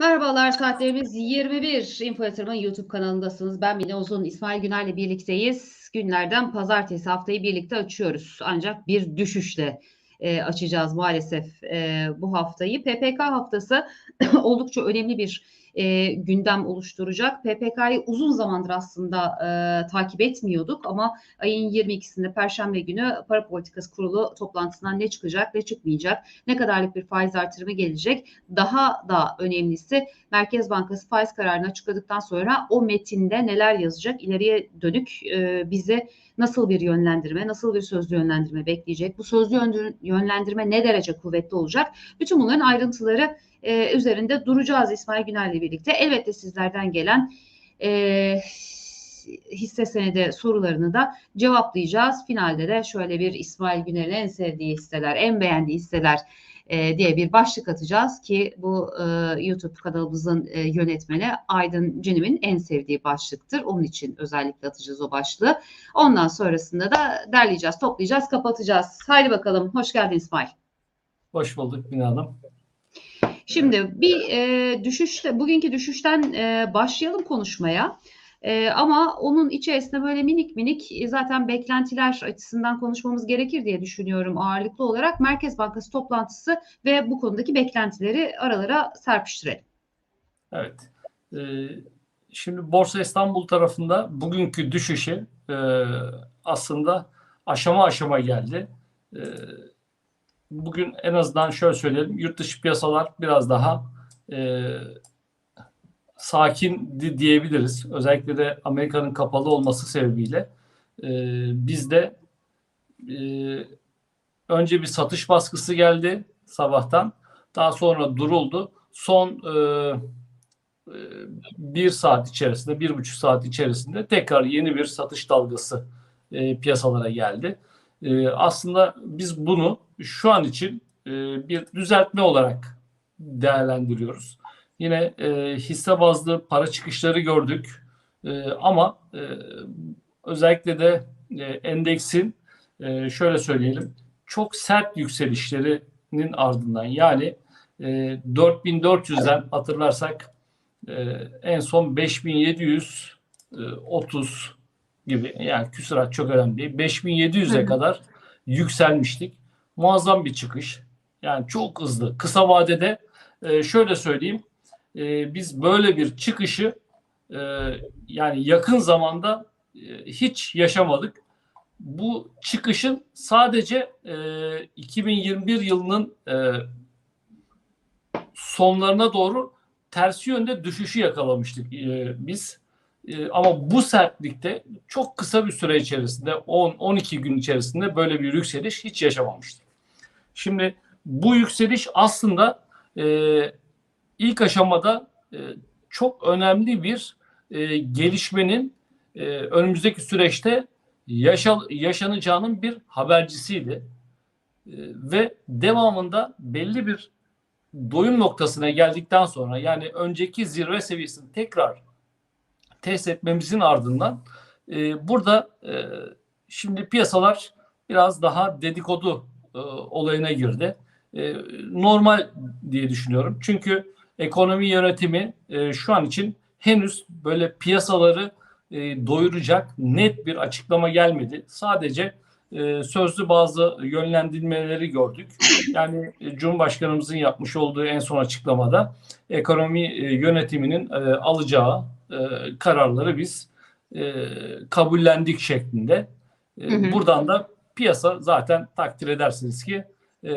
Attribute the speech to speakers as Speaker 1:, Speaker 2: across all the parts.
Speaker 1: Merhabalar saatlerimiz 21. Info Yatırım'ın YouTube kanalındasınız. Ben Mine Uzun, İsmail Güner'le birlikteyiz. Günlerden pazartesi haftayı birlikte açıyoruz. Ancak bir düşüşle e, açacağız maalesef e, bu haftayı. PPK haftası oldukça önemli bir e, gündem oluşturacak. PPK'yı uzun zamandır aslında e, takip etmiyorduk ama ayın 22'sinde Perşembe günü Para Politikası Kurulu toplantısından ne çıkacak, ne çıkmayacak, ne kadarlık bir faiz artırımı gelecek. Daha da önemlisi Merkez Bankası faiz kararını açıkladıktan sonra o metinde neler yazacak, ileriye dönük e, bize nasıl bir yönlendirme, nasıl bir sözlü yönlendirme bekleyecek, bu sözlü yönlendirme ne derece kuvvetli olacak, bütün bunların ayrıntıları e, üzerinde duracağız İsmail Güner'le birlikte. Elbette sizlerden gelen e, hisse senedi sorularını da cevaplayacağız. Finalde de şöyle bir İsmail Güner'in en sevdiği hisseler, en beğendiği hisseler e, diye bir başlık atacağız ki bu e, YouTube kanalımızın e, yönetmeni Aydın Cinim'in en sevdiği başlıktır. Onun için özellikle atacağız o başlığı. Ondan sonrasında da derleyeceğiz, toplayacağız, kapatacağız. Haydi bakalım. Hoş geldin İsmail.
Speaker 2: Hoş bulduk Bina Hanım.
Speaker 1: Şimdi bir e, düşüşle bugünkü düşüşten e, başlayalım konuşmaya. E, ama onun içerisinde böyle minik minik e, zaten beklentiler açısından konuşmamız gerekir diye düşünüyorum ağırlıklı olarak. Merkez Bankası toplantısı ve bu konudaki beklentileri aralara serpiştirelim.
Speaker 2: Evet. E, şimdi Borsa İstanbul tarafında bugünkü düşüşü e, aslında aşama aşama geldi. E, bugün en azından şöyle söyleyelim. Yurt dışı piyasalar biraz daha e, sakin diyebiliriz. Özellikle de Amerika'nın kapalı olması sebebiyle e, bizde e, önce bir satış baskısı geldi sabahtan. Daha sonra duruldu. Son e, e, bir saat içerisinde, bir buçuk saat içerisinde tekrar yeni bir satış dalgası e, piyasalara geldi. E, aslında biz bunu şu an için e, bir düzeltme olarak değerlendiriyoruz. Yine e, hisse bazlı para çıkışları gördük. E, ama e, özellikle de e, endeksin e, şöyle söyleyelim çok sert yükselişlerinin ardından yani e, 4400'den hatırlarsak e, en son 5730 gibi yani küsurat çok önemli değil. 5700'e kadar yükselmiştik. Muazzam bir çıkış. Yani çok hızlı. Kısa vadede e, şöyle söyleyeyim e, biz böyle bir çıkışı e, yani yakın zamanda e, hiç yaşamadık. Bu çıkışın sadece e, 2021 yılının e, sonlarına doğru tersi yönde düşüşü yakalamıştık e, biz. E, ama bu sertlikte çok kısa bir süre içerisinde 10-12 gün içerisinde böyle bir yükseliş hiç yaşamamıştık. Şimdi bu yükseliş aslında e, ilk aşamada e, çok önemli bir e, gelişmenin e, önümüzdeki süreçte yaşa, yaşanacağının bir habercisiydi. E, ve devamında belli bir doyum noktasına geldikten sonra yani önceki zirve seviyesini tekrar test etmemizin ardından e, burada e, şimdi piyasalar biraz daha dedikodu e, olayına girdi. E, normal diye düşünüyorum. Çünkü ekonomi yönetimi e, şu an için henüz böyle piyasaları e, doyuracak net bir açıklama gelmedi. Sadece e, sözlü bazı yönlendirmeleri gördük. Yani e, Cumhurbaşkanımızın yapmış olduğu en son açıklamada ekonomi e, yönetiminin e, alacağı e, kararları biz e, kabullendik şeklinde. E, hı hı. Buradan da piyasa zaten takdir edersiniz ki e,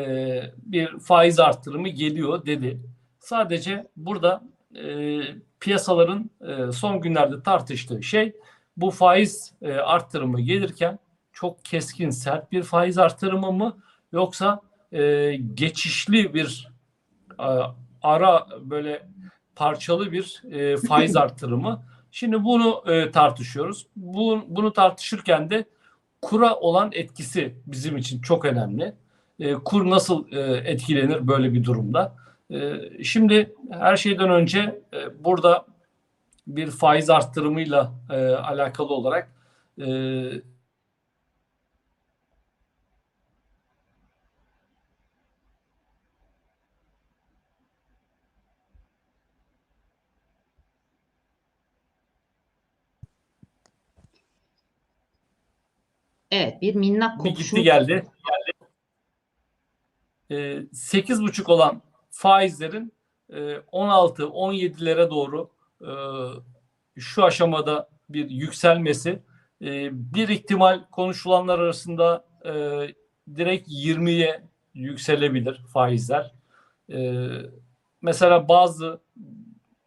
Speaker 2: bir faiz arttırımı geliyor dedi. Sadece burada e, piyasaların e, son günlerde tartıştığı şey bu faiz e, arttırımı gelirken çok keskin sert bir faiz arttırımı mı yoksa e, geçişli bir e, ara böyle parçalı bir e, faiz arttırımı. Şimdi bunu e, tartışıyoruz. Bu, bunu tartışırken de kura olan etkisi bizim için çok önemli. E, kur nasıl e, etkilenir böyle bir durumda? Ee, şimdi her şeyden önce e, burada bir faiz arttırımıyla e, alakalı olarak e,
Speaker 1: Evet bir minnak
Speaker 2: bir
Speaker 1: kopuşu.
Speaker 2: gitti geldi. Ee, 8,5 olan faizlerin e, 16-17'lere doğru e, şu aşamada bir yükselmesi e, bir ihtimal konuşulanlar arasında e, direkt 20'ye yükselebilir faizler. E, mesela bazı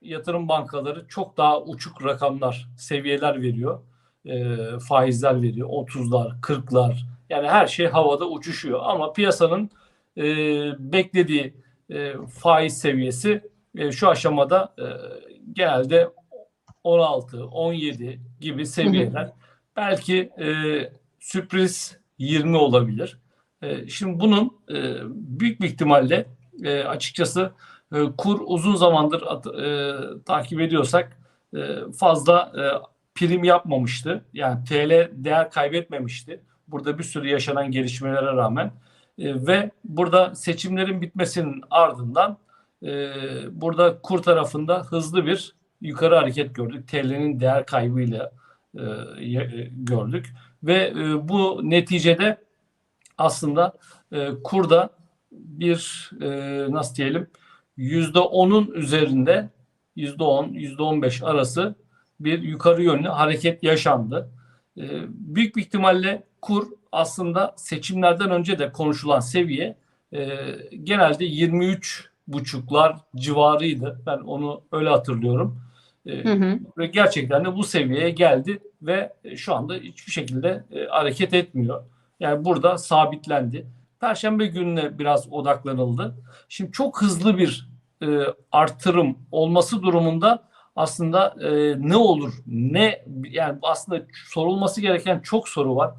Speaker 2: yatırım bankaları çok daha uçuk rakamlar, seviyeler veriyor. E, faizler veriyor. 30'lar, 40'lar. Yani her şey havada uçuşuyor. Ama piyasanın e, beklediği e, faiz seviyesi e, şu aşamada e, genelde 16, 17 gibi seviyeler. Belki e, sürpriz 20 olabilir. E, şimdi bunun e, büyük bir ihtimalle e, açıkçası e, kur uzun zamandır at- e, takip ediyorsak e, fazla e, prim yapmamıştı. Yani TL değer kaybetmemişti. Burada bir sürü yaşanan gelişmelere rağmen E, ve burada seçimlerin bitmesinin ardından e, burada kur tarafında hızlı bir yukarı hareket gördük. TL'nin değer kaybıyla e, e, gördük ve e, bu neticede aslında e, kurda bir e, nasıl diyelim yüzde onun üzerinde yüzde on, yüzde on beş arası bir yukarı yönlü hareket yaşandı. E, büyük bir ihtimalle kur aslında seçimlerden önce de konuşulan seviye e, genelde 23 buçuklar civarıydı. Ben onu öyle hatırlıyorum. E,
Speaker 1: Hı hı.
Speaker 2: ve gerçekten de bu seviyeye geldi ve şu anda hiçbir şekilde e, hareket etmiyor. Yani burada sabitlendi. Perşembe gününe biraz odaklanıldı. Şimdi çok hızlı bir e, artırım olması durumunda aslında e, ne olur? Ne yani aslında sorulması gereken çok soru var.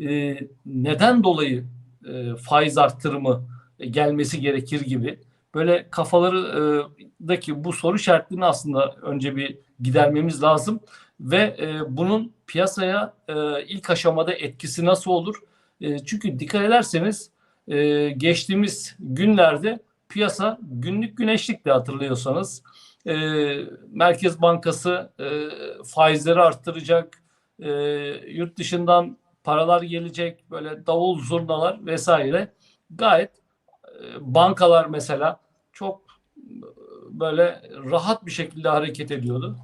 Speaker 2: E, neden dolayı e, faiz artırımı e, gelmesi gerekir gibi böyle kafalarındaki bu soru işaretlerini aslında önce bir gidermemiz lazım ve e, bunun piyasaya e, ilk aşamada etkisi nasıl olur? E, çünkü dikkat ederseniz e, geçtiğimiz günlerde piyasa günlük güneşlikti hatırlıyorsanız. E, Merkez Bankası e, faizleri arttıracak, e, yurt dışından paralar gelecek, böyle davul zurnalar vesaire. Gayet e, bankalar mesela çok böyle rahat bir şekilde hareket ediyordu.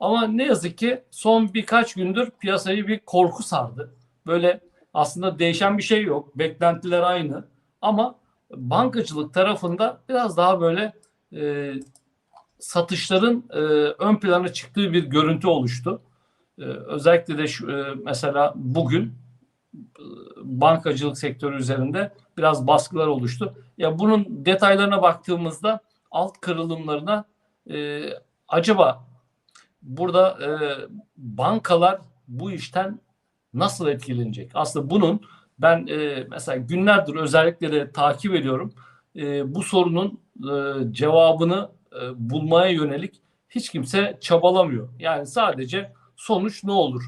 Speaker 2: Ama ne yazık ki son birkaç gündür piyasayı bir korku sardı. Böyle aslında değişen bir şey yok. Beklentiler aynı. Ama bankacılık tarafında biraz daha böyle e, satışların e, ön plana çıktığı bir görüntü oluştu. E, özellikle de şu, e, mesela bugün e, bankacılık sektörü üzerinde biraz baskılar oluştu. Ya bunun detaylarına baktığımızda alt kırılımlarına e, acaba burada e, bankalar bu işten nasıl etkilenecek? Aslında bunun ben e, mesela günlerdir özellikle de takip ediyorum. E, bu sorunun e, cevabını e, bulmaya yönelik hiç kimse çabalamıyor. Yani sadece sonuç ne olur?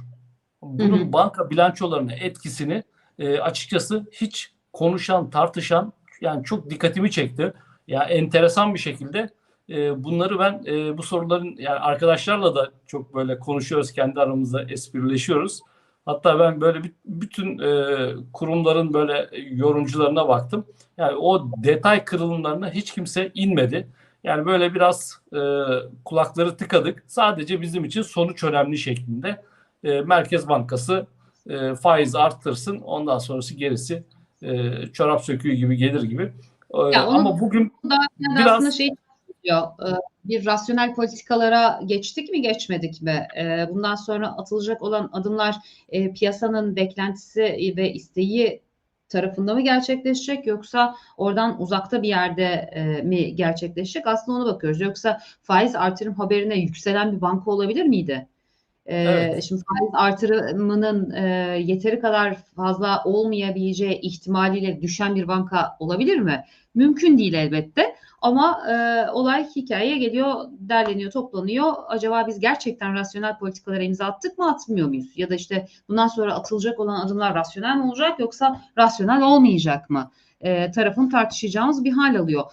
Speaker 2: Bunun
Speaker 1: Hı hı.
Speaker 2: banka bilançolarına etkisini e, açıkçası hiç konuşan, tartışan yani çok dikkatimi çekti. Ya enteresan bir şekilde e, bunları ben e, bu soruların yani arkadaşlarla da çok böyle konuşuyoruz kendi aramızda esprileşiyoruz. Hatta ben böyle bütün e, kurumların böyle yorumcularına baktım. Yani o detay kırılımlarına hiç kimse inmedi. Yani böyle biraz e, kulakları tıkadık. Sadece bizim için sonuç önemli şeklinde. E, Merkez Bankası e, faiz arttırsın. Ondan sonrası gerisi e, çorap söküğü gibi gelir gibi. E,
Speaker 1: Ya
Speaker 2: ama bugün Biraz-
Speaker 1: aslında şey diyor, e, bir rasyonel politikalara geçtik mi geçmedik mi? E, Bundan sonra atılacak olan adımlar e, piyasanın beklentisi ve isteği tarafında mı gerçekleşecek yoksa oradan uzakta bir yerde e, mi gerçekleşecek? Aslında ona bakıyoruz. Yoksa faiz artırım haberine yükselen bir banka olabilir miydi? E,
Speaker 2: Evet.
Speaker 1: Şimdi faiz artırımının e, yeteri kadar fazla olmayabileceği ihtimaliyle düşen bir banka olabilir mi? Mümkün değil elbette. Ama e, olay hikayeye geliyor, derleniyor, toplanıyor. Acaba biz gerçekten rasyonel politikalara imza attık mı, atmıyor muyuz? Ya da işte bundan sonra atılacak olan adımlar rasyonel mi olacak yoksa rasyonel olmayacak mı? E, tarafın tartışacağımız bir hal alıyor.